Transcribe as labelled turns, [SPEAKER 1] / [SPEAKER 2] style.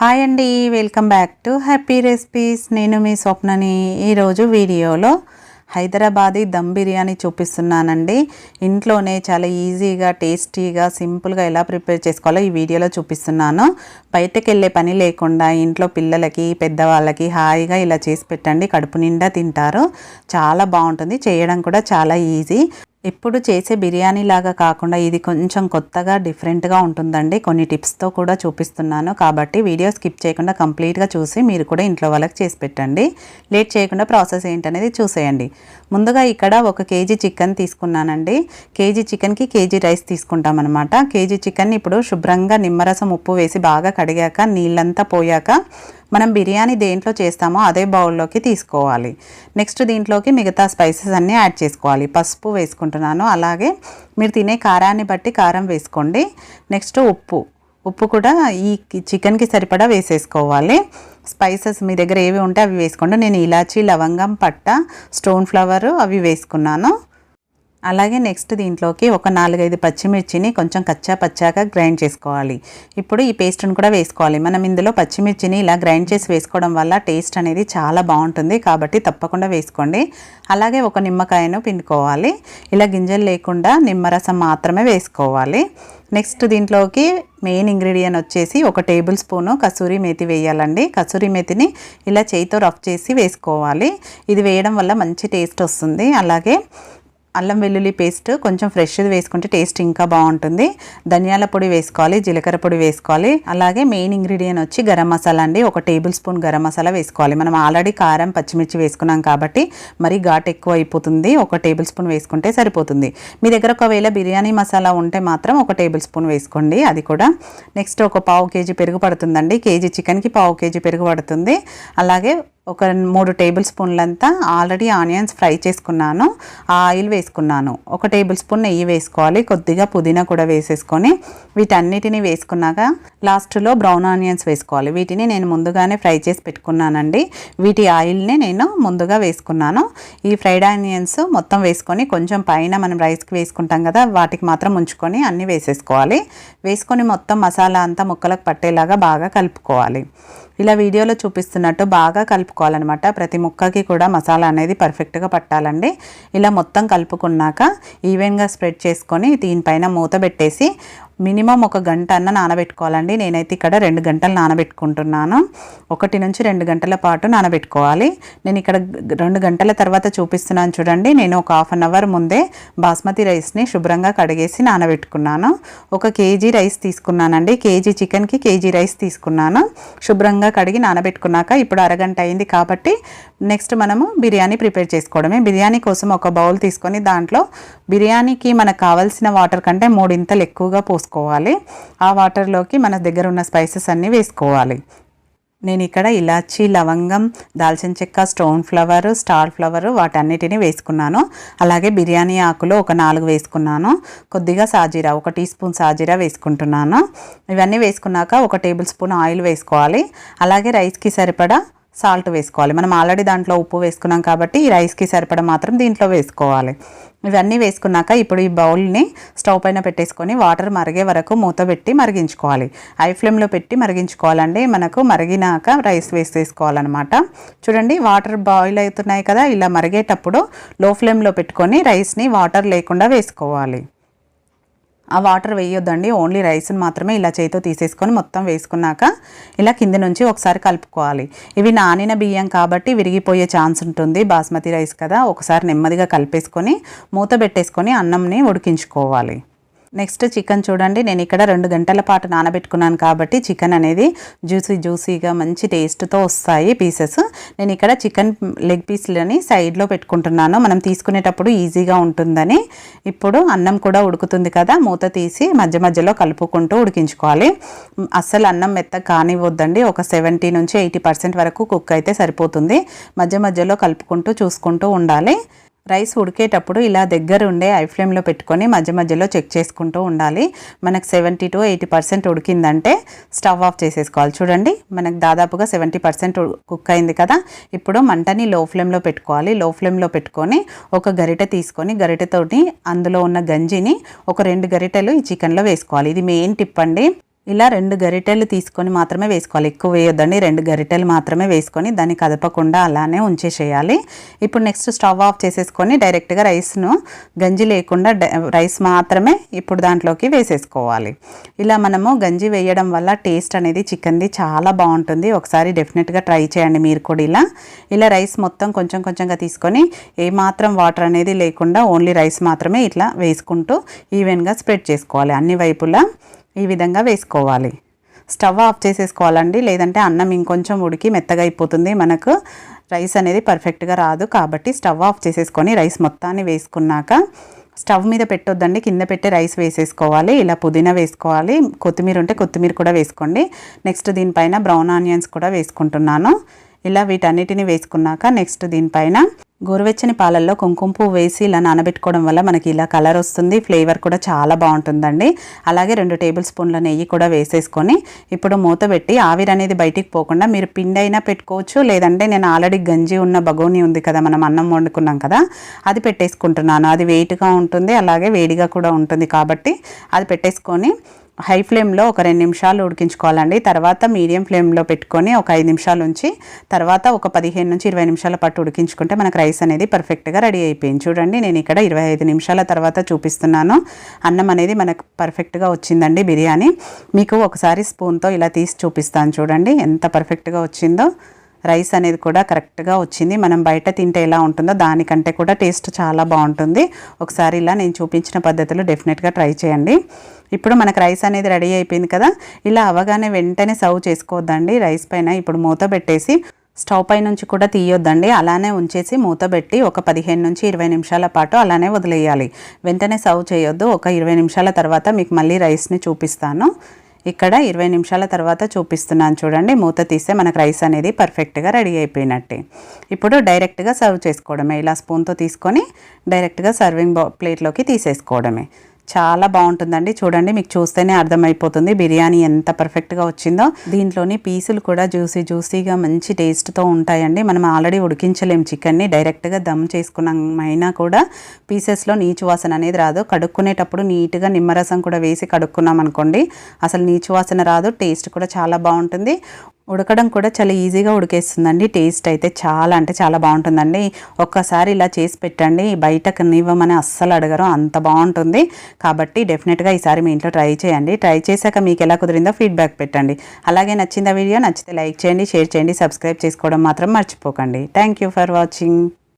[SPEAKER 1] hi అండి welcome back to happy recipes నేను మీ స్వప్నని ఈరోజు వీడియోలో హైదరాబాదీ దమ్ బిర్యానీ చూపిస్తున్నానండి ఇంట్లోనే చాలా ఈజీగా టేస్టీగా సింపుల్గా ఎలా ప్రిపేర్ చేసుకోవాలో ఈ వీడియోలో చూపిస్తున్నాను బయటకు వెళ్ళే పని లేకుండా ఇంట్లో పిల్లలకి పెద్దవాళ్ళకి హాయిగా ఇలా చేసి పెట్టండి కడుపు నిండా తింటారు చాలా బాగుంటుంది చేయడం కూడా చాలా ఈజీ ఎప్పుడు చేసే బిర్యానీ లాగా కాకుండా ఇది కొంచెం కొత్తగా డిఫరెంట్గా ఉంటుందండి కొన్ని టిప్స్తో కూడా చూపిస్తున్నాను కాబట్టి వీడియో స్కిప్ చేయకుండా కంప్లీట్గా చూసి మీరు కూడా ఇంట్లో వాళ్ళకి చేసి పెట్టండి లేట్ చేయకుండా ప్రాసెస్ ఏంటనేది చూసేయండి ముందుగా ఇక్కడ ఒక కేజీ చికెన్ తీసుకున్నానండి కేజీ చికెన్కి కేజీ రైస్ తీసుకుంటామన్నమాట కేజీ చికెన్ ఇప్పుడు శుభ్రంగా నిమ్మరసం ఉప్పు వేసి బాగా కడిగాక నీళ్ళంతా పోయాక మనం బిర్యానీ దేంట్లో చేస్తామో అదే బౌల్లోకి తీసుకోవాలి నెక్స్ట్ దీంట్లోకి మిగతా స్పైసెస్ అన్నీ యాడ్ చేసుకోవాలి పసుపు వేసుకుంటున్నాను అలాగే మీరు తినే కారాన్ని బట్టి కారం వేసుకోండి నెక్స్ట్ ఉప్పు ఉప్పు కూడా ఈ చికెన్కి సరిపడా వేసేసుకోవాలి స్పైసెస్ మీ దగ్గర ఏవి ఉంటే అవి వేసుకోండి నేను ఇలాచి లవంగం పట్ట స్టోన్ ఫ్లవరు అవి వేసుకున్నాను అలాగే నెక్స్ట్ దీంట్లోకి ఒక నాలుగైదు పచ్చిమిర్చిని కొంచెం కచ్చా పచ్చాగా గ్రైండ్ చేసుకోవాలి ఇప్పుడు ఈ పేస్ట్ని కూడా వేసుకోవాలి మనం ఇందులో పచ్చిమిర్చిని ఇలా గ్రైండ్ చేసి వేసుకోవడం వల్ల టేస్ట్ అనేది చాలా బాగుంటుంది కాబట్టి తప్పకుండా వేసుకోండి అలాగే ఒక నిమ్మకాయను పిండుకోవాలి ఇలా గింజలు లేకుండా నిమ్మరసం మాత్రమే వేసుకోవాలి నెక్స్ట్ దీంట్లోకి మెయిన్ ఇంగ్రీడియంట్ వచ్చేసి ఒక టేబుల్ స్పూను కసూరి మేతి వేయాలండి కసూరి మేతిని ఇలా చేయితో రఫ్ చేసి వేసుకోవాలి ఇది వేయడం వల్ల మంచి టేస్ట్ వస్తుంది అలాగే అల్లం వెల్లుల్లి పేస్ట్ కొంచెం ఫ్రెష్ది వేసుకుంటే టేస్ట్ ఇంకా బాగుంటుంది ధనియాల పొడి వేసుకోవాలి జీలకర్ర పొడి వేసుకోవాలి అలాగే మెయిన్ ఇంగ్రీడియంట్ వచ్చి గరం మసాలా అండి ఒక టేబుల్ స్పూన్ గరం మసాలా వేసుకోవాలి మనం ఆల్రెడీ కారం పచ్చిమిర్చి వేసుకున్నాం కాబట్టి మరి ఘాట్ ఎక్కువ అయిపోతుంది ఒక టేబుల్ స్పూన్ వేసుకుంటే సరిపోతుంది మీ దగ్గర ఒకవేళ బిర్యానీ మసాలా ఉంటే మాత్రం ఒక టేబుల్ స్పూన్ వేసుకోండి అది కూడా నెక్స్ట్ ఒక పావు కేజీ పెరుగు పడుతుందండి కేజీ చికెన్కి పావు కేజీ పెరుగు పడుతుంది అలాగే ఒక మూడు టేబుల్ స్పూన్లంతా ఆల్రెడీ ఆనియన్స్ ఫ్రై చేసుకున్నాను ఆ ఆయిల్ వేసుకున్నాను ఒక టేబుల్ స్పూన్ నెయ్యి వేసుకోవాలి కొద్దిగా పుదీనా కూడా వేసేసుకొని వీటన్నిటిని వేసుకున్నాక లాస్ట్లో బ్రౌన్ ఆనియన్స్ వేసుకోవాలి వీటిని నేను ముందుగానే ఫ్రై చేసి పెట్టుకున్నానండి వీటి ఆయిల్ని నేను ముందుగా వేసుకున్నాను ఈ ఫ్రైడ్ ఆనియన్స్ మొత్తం వేసుకొని కొంచెం పైన మనం రైస్కి వేసుకుంటాం కదా వాటికి మాత్రం ఉంచుకొని అన్నీ వేసేసుకోవాలి వేసుకొని మొత్తం మసాలా అంతా ముక్కలకు పట్టేలాగా బాగా కలుపుకోవాలి ఇలా వీడియోలో చూపిస్తున్నట్టు బాగా కలుపు కలుపుకోవాలన్నమాట ప్రతి ముక్కకి కూడా మసాలా అనేది పర్ఫెక్ట్గా పట్టాలండి ఇలా మొత్తం కలుపుకున్నాక ఈవెన్గా స్ప్రెడ్ చేసుకొని దీనిపైన మూత పెట్టేసి మినిమం ఒక గంట అన్న నానబెట్టుకోవాలండి నేనైతే ఇక్కడ రెండు గంటలు నానబెట్టుకుంటున్నాను ఒకటి నుంచి రెండు గంటల పాటు నానబెట్టుకోవాలి నేను ఇక్కడ రెండు గంటల తర్వాత చూపిస్తున్నాను చూడండి నేను ఒక హాఫ్ అన్ అవర్ ముందే బాస్మతి రైస్ని శుభ్రంగా కడిగేసి నానబెట్టుకున్నాను ఒక కేజీ రైస్ తీసుకున్నానండి కేజీ చికెన్కి కేజీ రైస్ తీసుకున్నాను శుభ్రంగా కడిగి నానబెట్టుకున్నాక ఇప్పుడు అరగంట అయింది కాబట్టి నెక్స్ట్ మనము బిర్యానీ ప్రిపేర్ చేసుకోవడమే బిర్యానీ కోసం ఒక బౌల్ తీసుకొని దాంట్లో బిర్యానీకి మనకు కావాల్సిన వాటర్ కంటే మూడింతలు ఎక్కువగా పోసుకుంటాం వేసుకోవాలి ఆ వాటర్లోకి మన దగ్గర ఉన్న స్పైసెస్ అన్నీ వేసుకోవాలి నేను ఇక్కడ ఇలాచి లవంగం దాల్చిన చెక్క స్టోన్ ఫ్లవర్ స్టార్ ఫ్లవర్ వాటన్నిటిని వేసుకున్నాను అలాగే బిర్యానీ ఆకులు ఒక నాలుగు వేసుకున్నాను కొద్దిగా సాజీరా ఒక టీ స్పూన్ సాజీరా వేసుకుంటున్నాను ఇవన్నీ వేసుకున్నాక ఒక టేబుల్ స్పూన్ ఆయిల్ వేసుకోవాలి అలాగే రైస్కి సరిపడా సాల్ట్ వేసుకోవాలి మనం ఆల్రెడీ దాంట్లో ఉప్పు వేసుకున్నాం కాబట్టి ఈ రైస్కి సరిపడ మాత్రం దీంట్లో వేసుకోవాలి ఇవన్నీ వేసుకున్నాక ఇప్పుడు ఈ బౌల్ని స్టవ్ పైన పెట్టేసుకొని వాటర్ మరిగే వరకు మూత పెట్టి మరిగించుకోవాలి హై ఫ్లేమ్లో పెట్టి మరిగించుకోవాలండి మనకు మరిగినాక రైస్ వేసేసుకోవాలన్నమాట చూడండి వాటర్ బాయిల్ అవుతున్నాయి కదా ఇలా మరిగేటప్పుడు లో ఫ్లేమ్లో పెట్టుకొని రైస్ని వాటర్ లేకుండా వేసుకోవాలి ఆ వాటర్ వేయొద్దండి ఓన్లీ రైస్ని మాత్రమే ఇలా చేతితో తీసేసుకొని మొత్తం వేసుకున్నాక ఇలా కింద నుంచి ఒకసారి కలుపుకోవాలి ఇవి నానిన బియ్యం కాబట్టి విరిగిపోయే ఛాన్స్ ఉంటుంది బాస్మతి రైస్ కదా ఒకసారి నెమ్మదిగా కలిపేసుకొని మూత పెట్టేసుకొని అన్నంని ఉడికించుకోవాలి నెక్స్ట్ చికెన్ చూడండి నేను ఇక్కడ రెండు గంటల పాటు నానబెట్టుకున్నాను కాబట్టి చికెన్ అనేది జ్యూసీ జ్యూసీగా మంచి టేస్ట్తో వస్తాయి పీసెస్ నేను ఇక్కడ చికెన్ లెగ్ పీస్లని సైడ్లో పెట్టుకుంటున్నాను మనం తీసుకునేటప్పుడు ఈజీగా ఉంటుందని ఇప్పుడు అన్నం కూడా ఉడుకుతుంది కదా మూత తీసి మధ్య మధ్యలో కలుపుకుంటూ ఉడికించుకోవాలి అస్సలు అన్నం మెత్త కానివ్వద్దండి ఒక సెవెంటీ నుంచి ఎయిటీ పర్సెంట్ వరకు కుక్ అయితే సరిపోతుంది మధ్య మధ్యలో కలుపుకుంటూ చూసుకుంటూ ఉండాలి రైస్ ఉడికేటప్పుడు ఇలా దగ్గర ఉండే ఐ ఫ్లేమ్లో పెట్టుకొని మధ్య మధ్యలో చెక్ చేసుకుంటూ ఉండాలి మనకు సెవెంటీ టు ఎయిటీ పర్సెంట్ ఉడికిందంటే స్టవ్ ఆఫ్ చేసేసుకోవాలి చూడండి మనకు దాదాపుగా సెవెంటీ పర్సెంట్ కుక్ అయింది కదా ఇప్పుడు మంటని లో ఫ్లేమ్లో పెట్టుకోవాలి లో ఫ్లేమ్లో పెట్టుకొని ఒక గరిటె తీసుకొని గరిటతోటి అందులో ఉన్న గంజిని ఒక రెండు గరిటెలు ఈ చికెన్లో వేసుకోవాలి ఇది మెయిన్ టిప్ అండి ఇలా రెండు గరిటెలు తీసుకొని మాత్రమే వేసుకోవాలి ఎక్కువ వేయొద్దండి రెండు గరిటెలు మాత్రమే వేసుకొని దాన్ని కదపకుండా అలానే ఉంచేసేయాలి ఇప్పుడు నెక్స్ట్ స్టవ్ ఆఫ్ చేసేసుకొని డైరెక్ట్గా రైస్ను గంజి లేకుండా రైస్ మాత్రమే ఇప్పుడు దాంట్లోకి వేసేసుకోవాలి ఇలా మనము గంజి వేయడం వల్ల టేస్ట్ అనేది చికెన్ది చాలా బాగుంటుంది ఒకసారి డెఫినెట్గా ట్రై చేయండి మీరు కూడా ఇలా ఇలా రైస్ మొత్తం కొంచెం కొంచెంగా తీసుకొని ఏమాత్రం వాటర్ అనేది లేకుండా ఓన్లీ రైస్ మాత్రమే ఇట్లా వేసుకుంటూ ఈవెన్గా స్ప్రెడ్ చేసుకోవాలి అన్ని వైపులా ఈ విధంగా వేసుకోవాలి స్టవ్ ఆఫ్ చేసేసుకోవాలండి లేదంటే అన్నం ఇంకొంచెం ఉడికి మెత్తగా అయిపోతుంది మనకు రైస్ అనేది పర్ఫెక్ట్గా రాదు కాబట్టి స్టవ్ ఆఫ్ చేసేసుకొని రైస్ మొత్తాన్ని వేసుకున్నాక స్టవ్ మీద పెట్టొద్దండి కింద పెట్టి రైస్ వేసేసుకోవాలి ఇలా పుదీనా వేసుకోవాలి కొత్తిమీర ఉంటే కొత్తిమీర కూడా వేసుకోండి నెక్స్ట్ దీనిపైన బ్రౌన్ ఆనియన్స్ కూడా వేసుకుంటున్నాను ఇలా వీటన్నిటిని వేసుకున్నాక నెక్స్ట్ దీనిపైన గోరువెచ్చని పాలల్లో కుంకుమ పువ్వు వేసి ఇలా నానబెట్టుకోవడం వల్ల మనకి ఇలా కలర్ వస్తుంది ఫ్లేవర్ కూడా చాలా బాగుంటుందండి అలాగే రెండు టేబుల్ స్పూన్ల నెయ్యి కూడా వేసేసుకొని ఇప్పుడు మూత పెట్టి ఆవిరి అనేది బయటికి పోకుండా మీరు పిండి అయినా పెట్టుకోవచ్చు లేదంటే నేను ఆల్రెడీ గంజి ఉన్న బగోని ఉంది కదా మనం అన్నం వండుకున్నాం కదా అది పెట్టేసుకుంటున్నాను అది వెయిట్గా ఉంటుంది అలాగే వేడిగా కూడా ఉంటుంది కాబట్టి అది పెట్టేసుకొని హై ఫ్లేమ్లో ఒక రెండు నిమిషాలు ఉడికించుకోవాలండి తర్వాత మీడియం ఫ్లేమ్లో పెట్టుకొని ఒక ఐదు నిమిషాలు ఉంచి తర్వాత ఒక పదిహేను నుంచి ఇరవై నిమిషాల పాటు ఉడికించుకుంటే మనకు రైస్ అనేది పర్ఫెక్ట్గా రెడీ అయిపోయింది చూడండి నేను ఇక్కడ ఇరవై ఐదు నిమిషాల తర్వాత చూపిస్తున్నాను అన్నం అనేది మనకు పర్ఫెక్ట్గా వచ్చిందండి బిర్యానీ మీకు ఒకసారి స్పూన్తో ఇలా తీసి చూపిస్తాను చూడండి ఎంత పర్ఫెక్ట్గా వచ్చిందో రైస్ అనేది కూడా కరెక్ట్గా వచ్చింది మనం బయట తింటే ఎలా ఉంటుందో దానికంటే కూడా టేస్ట్ చాలా బాగుంటుంది ఒకసారి ఇలా నేను చూపించిన పద్ధతిలో డెఫినెట్గా ట్రై చేయండి ఇప్పుడు మనకు రైస్ అనేది రెడీ అయిపోయింది కదా ఇలా అవగానే వెంటనే సర్వ్ చేసుకోవద్దండి రైస్ పైన ఇప్పుడు మూత పెట్టేసి స్టవ్ పై నుంచి కూడా తీయొద్దండి అలానే ఉంచేసి మూత పెట్టి ఒక పదిహేను నుంచి ఇరవై నిమిషాల పాటు అలానే వదిలేయాలి వెంటనే సర్వ్ చేయొద్దు ఒక ఇరవై నిమిషాల తర్వాత మీకు మళ్ళీ రైస్ని చూపిస్తాను ఇక్కడ ఇరవై నిమిషాల తర్వాత చూపిస్తున్నాను చూడండి మూత తీస్తే మనకు రైస్ అనేది పర్ఫెక్ట్గా రెడీ అయిపోయినట్టే ఇప్పుడు డైరెక్ట్గా సర్వ్ చేసుకోవడమే ఇలా స్పూన్తో తీసుకొని డైరెక్ట్గా సర్వింగ్ ప్లేట్లోకి తీసేసుకోవడమే చాలా బాగుంటుందండి చూడండి మీకు చూస్తేనే అర్థమైపోతుంది బిర్యానీ ఎంత పర్ఫెక్ట్గా వచ్చిందో దీంట్లోని పీసులు కూడా జ్యూసీ జ్యూసీగా మంచి టేస్ట్తో ఉంటాయండి మనం ఆల్రెడీ ఉడికించలేం చికెన్ని డైరెక్ట్గా దమ్ చేసుకున్నామైనా కూడా పీసెస్లో నీచు వాసన అనేది రాదు కడుక్కునేటప్పుడు నీట్గా నిమ్మరసం కూడా వేసి కడుక్కున్నాం అనుకోండి అసలు నీచు వాసన రాదు టేస్ట్ కూడా చాలా బాగుంటుంది ఉడకడం కూడా చాలా ఈజీగా ఉడికేస్తుందండి టేస్ట్ అయితే చాలా అంటే చాలా బాగుంటుందండి ఒక్కసారి ఇలా చేసి పెట్టండి బయటకు నివ్వమని అస్సలు అడగరు అంత బాగుంటుంది కాబట్టి డెఫినెట్గా ఈసారి మీ ఇంట్లో ట్రై చేయండి ట్రై చేశాక మీకు ఎలా కుదిరిందో ఫీడ్బ్యాక్ పెట్టండి అలాగే నచ్చిందా వీడియో నచ్చితే లైక్ చేయండి షేర్ చేయండి సబ్స్క్రైబ్ చేసుకోవడం మాత్రం మర్చిపోకండి థ్యాంక్ ఫర్ వాచింగ్